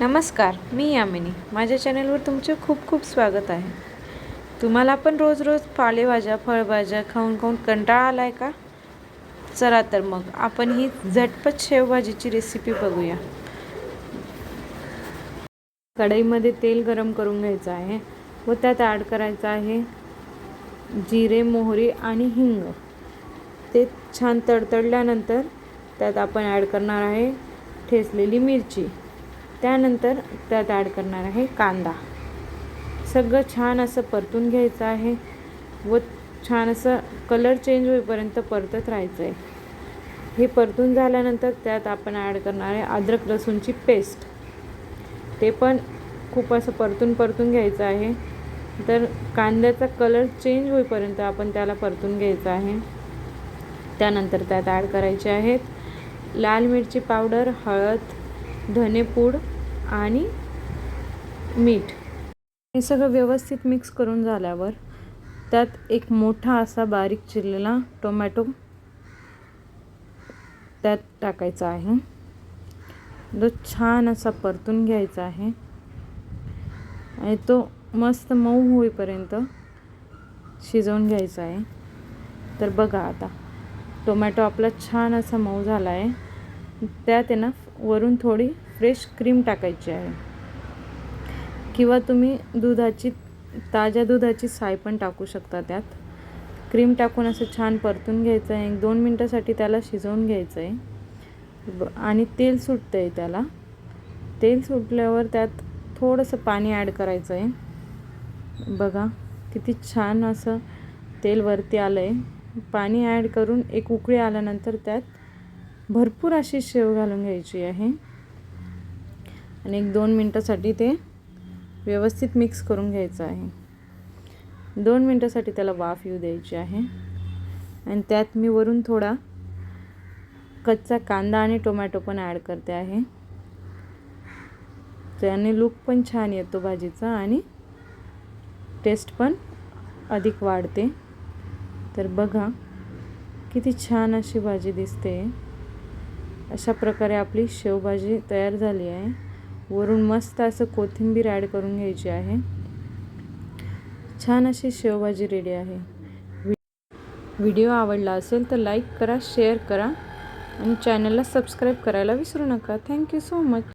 नमस्कार मी यामिनी. माझ्या चॅनलवर तुमचे खूप खूप स्वागत आहे. तुम्हाला पण रोज रोज पालेभाज्या फळभाज्या खाऊन खाऊन कंटाळा आला आहे का? चला तर मग आपण ही झटपट शेवभाजीची रेसिपी बघूया. कढईमध्ये तेल गरम करून घ्यायचं आहे व त्यात ॲड करायचं आहे जिरे मोहरी आणि हिंग. ते छान तडतडल्यानंतर त्यात आपण ॲड करणार आहे ठेचलेली मिरची. त्यानंतर त्यात ॲड करणार आहे कांदा. सगळं छान असं परतून घ्यायचं आहे व छान असं कलर चेंज होईपर्यंत परतत राहायचं आहे हे परतून झाल्यानंतर त्यात आपण ॲड करणार आहे अद्रक लसूणची पेस्ट ते पण खूप असं परतून परतून घ्यायचं आहे. तर कांद्याचा कलर चेंज होईपर्यंत आपण त्याला परतून घ्यायचं आहे. त्यानंतर त्यात ॲड करायचे आहेत लाल मिरची पावडर हळद धनेपूड आणि मीठ. हे सगळं व्यवस्थित मिक्स करून झाल्यावर त्यात एक मोठा असा बारीक चिरलेला टोमॅटो त्यात टाकायचा आहे. तो छान असा परतून घ्यायचा आहे. आणि तो मस्त मऊ होईपर्यंत शिजवून घ्यायचा आहे. तर बघा आता टोमॅटो आपला छान असा मऊ झाला आहे त्यात आहे ना वरून थोडी फ्रेश क्रीम टाकायची आहे. किंवा तुम्ही दुधाची ताज्या दुधाची साय पण टाकू शकता त्यात. क्रीम टाकून असं छान परतून घ्यायचं आहे. एक दोन मिनटासाठी त्याला शिजवून घ्यायचं आहे. आणि तेल सुटतं आहे त्याला. तेल सुटल्यावर त्यात थोडंसं पाणी ॲड करायचं आहे. बघा किती छान असं तेल वरती आलं आहे पाणी ॲड करून एक उकळी आल्यानंतर त्यात भरपूर अशी शेव घालून घ्यायची आहे. आणि एक दोन मिनटासाठी ते व्यवस्थित मिक्स करून घ्यायचं आहे. दोन मिनटासाठी त्याला वाफ येऊ द्यायची आहे. आणि त्यात मी वरून थोडा कच्चा कांदा आणि टोमॅटो पण ॲड करते आहे. त्याने लूक पण छान येतो भाजीचा आणि टेस्ट पण अधिक वाढते. तर बघा किती छान अशी भाजी दिसते. अशा प्रकारे आपली शेवभाजी तयार झाली आहे. वरून मस्त असं कोथिंबीर ॲड करून घ्यायची आहे. छान अशी शेवभाजी रेडी आहे. व्हिडिओ आवडला असेल तर लाईक करा शेअर करा आणि चॅनलला सबस्क्राईब करायला विसरू नका. Thank you so much